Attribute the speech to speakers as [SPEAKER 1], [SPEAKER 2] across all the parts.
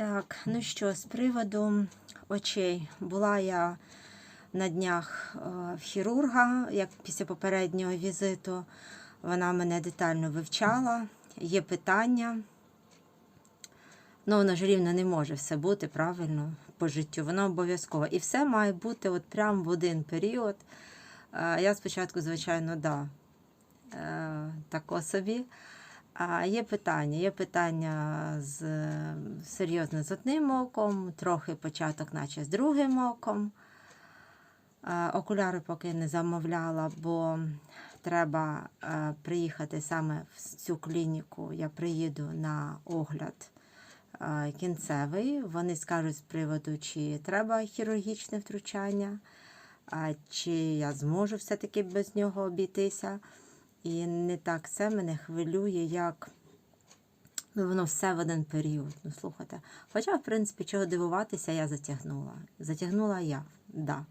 [SPEAKER 1] Так, ну що, з приводу очей. Була я на днях е, в хірурга, як після попереднього візиту. Вона мене детально вивчала. Є питання. Ну, воно ж рівно не може все бути правильно по життю. Воно обов'язково. І все має бути от прям в один період. Е, Я спочатку, звичайно, да, е, тако собі. А є питання. Є питання з серйозно з одним оком, трохи початок, наче з другим оком. Е, Окуляри поки не замовляла, бо треба е, приїхати саме в цю клініку. Я приїду на огляд е, кінцевий. Вони скажуть з приводу, чи треба хірургічне втручання, чи я зможу все-таки без нього обійтися. І не так це мене хвилює, як ну, воно все в один період. Ну, слухайте. Хоча, в принципі, чого дивуватися, я затягнула. Затягнула я, да.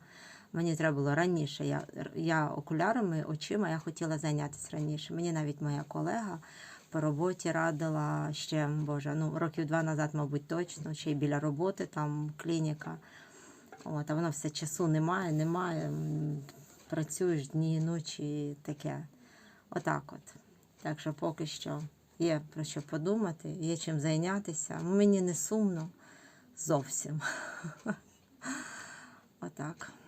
[SPEAKER 1] Мені треба було раніше. Я, я окулярами, очима я хотіла зайнятися раніше. Мені навіть моя колега по роботі радила ще, боже, ну, років два назад, мабуть, точно, ще й біля роботи, там клініка. От, а воно все часу немає, немає. Працюєш дні і ночі таке. Отак от. Так що поки що є про що подумати, є чим зайнятися. Мені не сумно зовсім. Отак.